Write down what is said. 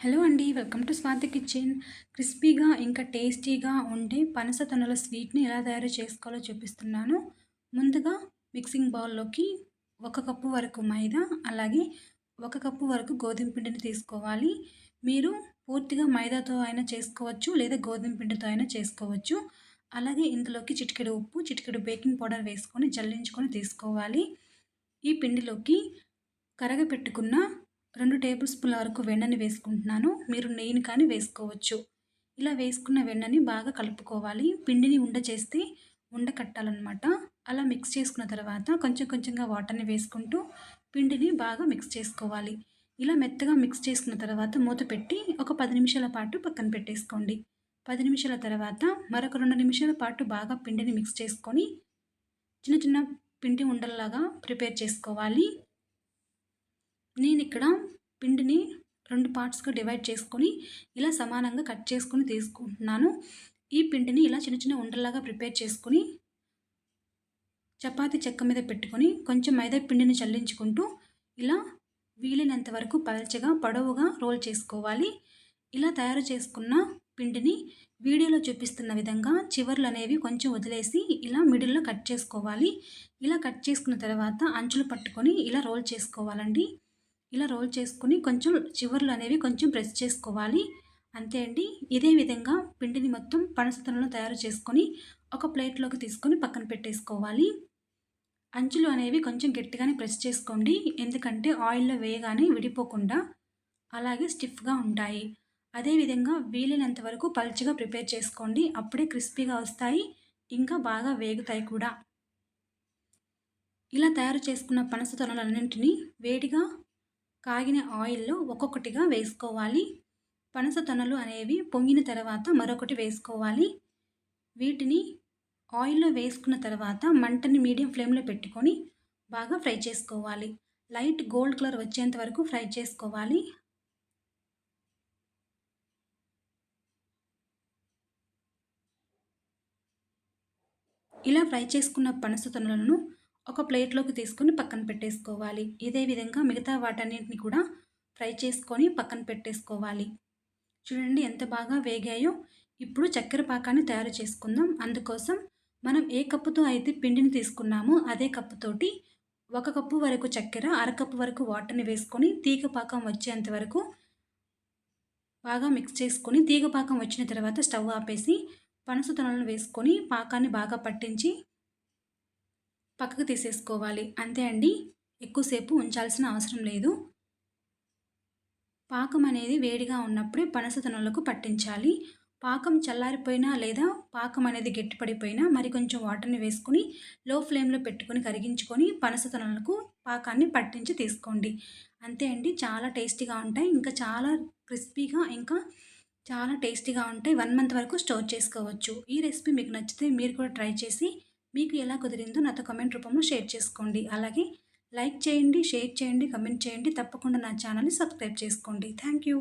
Hello అండి welcome to Swathi kitchen. క్రిస్పీగా ఇంకా టేస్టీగా ఉండే పనస తొనల స్వీట్ని ఎలా తయారు చేసుకోవాలో చూపిస్తున్నాను. ముందుగా మిక్సింగ్ బౌల్లోకి ఒక కప్పు వరకు మైదా అలాగే ఒక కప్పు వరకు గోధుమ పిండిని తీసుకోవాలి. మీరు పూర్తిగా మైదాతో అయినా చేసుకోవచ్చు లేదా గోధుమ పిండితో అయినా చేసుకోవచ్చు. అలాగే ఇందులోకి చిటికెడు ఉప్పు చిటికెడు బేకింగ్ పౌడర్ వేసుకొని జల్లించుకొని తీసుకోవాలి. ఈ పిండిలోకి కరగపెట్టుకున్న రెండు టేబుల్ స్పూన్ల వరకు వెన్నని వేసుకుంటున్నాను. మీరు నెయ్యిని కానీ వేసుకోవచ్చు. ఇలా వేసుకున్న వెన్నని బాగా కలుపుకోవాలి. పిండిని ఉండ చేస్తే ఉండ కట్టాలన్నమాట. అలా మిక్స్ చేసుకున్న తర్వాత కొంచెం కొంచెంగా వాటర్ని వేసుకుంటూ పిండిని బాగా మిక్స్ చేసుకోవాలి. ఇలా మెత్తగా మిక్స్ చేసుకున్న తర్వాత మూత పెట్టి ఒక పది నిమిషాల పాటు పక్కన పెట్టేసుకోండి. పది నిమిషాల తర్వాత మరొక రెండు నిమిషాల పాటు బాగా పిండిని మిక్స్ చేసుకొని చిన్న చిన్న పిండి ఉండల్లాగా ప్రిపేర్ చేసుకోవాలి. నేను ఇక్కడ పిండిని రెండు పార్ట్స్గా డివైడ్ చేసుకొని ఇలా సమానంగా కట్ చేసుకొని తీసుకుంటున్నాను. ఈ పిండిని ఇలా చిన్న చిన్న ఉండలాగా ప్రిపేర్ చేసుకొని చపాతీ చెక్క మీద పెట్టుకొని కొంచెం మైదా పిండిని చల్లించుకుంటూ ఇలా వీలైనంత వరకు పలచగా పొడవుగా రోల్ చేసుకోవాలి. ఇలా తయారు చేసుకున్న పిండిని వీడియోలో చూపిస్తున్న విధంగా చివర్లు అనేవి కొంచెం వదిలేసి ఇలా మిడిల్లో కట్ చేసుకోవాలి. ఇలా కట్ చేసుకున్న తర్వాత అంచులు పట్టుకొని ఇలా రోల్ చేసుకోవాలండి. ఇలా రోల్ చేసుకుని కొంచెం చివర్లు అనేవి కొంచెం ప్రెస్ చేసుకోవాలి. అంతే అండి. ఇదే విధంగా పిండిని మొత్తం పనసతనలో తయారు చేసుకొని ఒక ప్లేట్లోకి తీసుకొని పక్కన పెట్టేసుకోవాలి. అంచులు అనేవి కొంచెం గట్టిగానే ప్రెస్ చేసుకోండి. ఎందుకంటే ఆయిల్లో వేయగానే విడిపోకుండా అలాగే స్టిఫ్గా ఉంటాయి. అదేవిధంగా వీలైనంత వరకు పల్చగా ప్రిపేర్ చేసుకోండి. అప్పుడే క్రిస్పీగా వస్తాయి. ఇంకా బాగా వేగుతాయి కూడా. ఇలా తయారు చేసుకున్న పనస తొనలన్నింటినీ వేడిగా కాగిన ఆయిల్లో ఒక్కొక్కటిగా వేసుకోవాలి. పనస తొనలు అనేవి పొంగిన తర్వాత మరొకటి వేసుకోవాలి. వీటిని ఆయిల్లో వేసుకున్న తర్వాత మంటని మీడియం ఫ్లేమ్లో పెట్టుకొని బాగా ఫ్రై చేసుకోవాలి. లైట్ గోల్డ్ కలర్ వచ్చేంత వరకు ఫ్రై చేసుకోవాలి. ఇలా ఫ్రై చేసుకున్న పనస తొనలను ఒక ప్లేట్లోకి తీసుకొని పక్కన పెట్టేసుకోవాలి. ఇదే విధంగా మిగతా వాటన్నింటిని కూడా ఫ్రై చేసుకొని పక్కన పెట్టేసుకోవాలి. చూడండి ఎంత బాగా వేగాయో. ఇప్పుడు చక్కెర పాకాన్ని తయారు చేసుకుందాం. అందుకోసం మనం ఏ కప్పుతో అయితే పిండిని తీసుకున్నామో అదే కప్పుతోటి ఒక కప్పు వరకు చక్కెర అరకప్పు వరకు వాటర్ని వేసుకొని తీగ పాకం వచ్చేంత వరకు బాగా మిక్స్ చేసుకొని తీగ పాకం వచ్చిన తర్వాత స్టవ్ ఆపేసి పనస తొనలను వేసుకొని పాకాన్ని బాగా పట్టించి పక్కకు తీసేసుకోవాలి. అంతే అండి. ఎక్కువసేపు ఉంచాల్సిన అవసరం లేదు. పాకం అనేది వేడిగా ఉన్నప్పుడే పనసతనులకు పట్టించాలి. పాకం చల్లారిపోయినా లేదా పాకం అనేది గట్టిపడిపోయినా మరి కొంచెం వాటర్ని వేసుకుని లో ఫ్లేమ్లో పెట్టుకుని కరిగించుకొని పనసతనులకు పాకాన్ని పట్టించి తీసుకోండి. అంతే అండి. చాలా టేస్టీగా ఉంటాయి. ఇంకా చాలా క్రిస్పీగా ఇంకా చాలా టేస్టీగా ఉంటాయి. వన్ మంత్ వరకు స్టోర్ చేసుకోవచ్చు. ఈ రెసిపీ మీకు నచ్చితే మీరు కూడా ట్రై చేసి మీకు ఎలా కుదిరిందో నాతో కమెంట్ రూపంలో షేర్ చేసుకోండి. అలాగే లైక్ చేయండి షేర్ చేయండి కమెంట్ చేయండి. తప్పకుండా నా ఛానల్ని సబ్స్క్రైబ్ చేసుకోండి. Thank you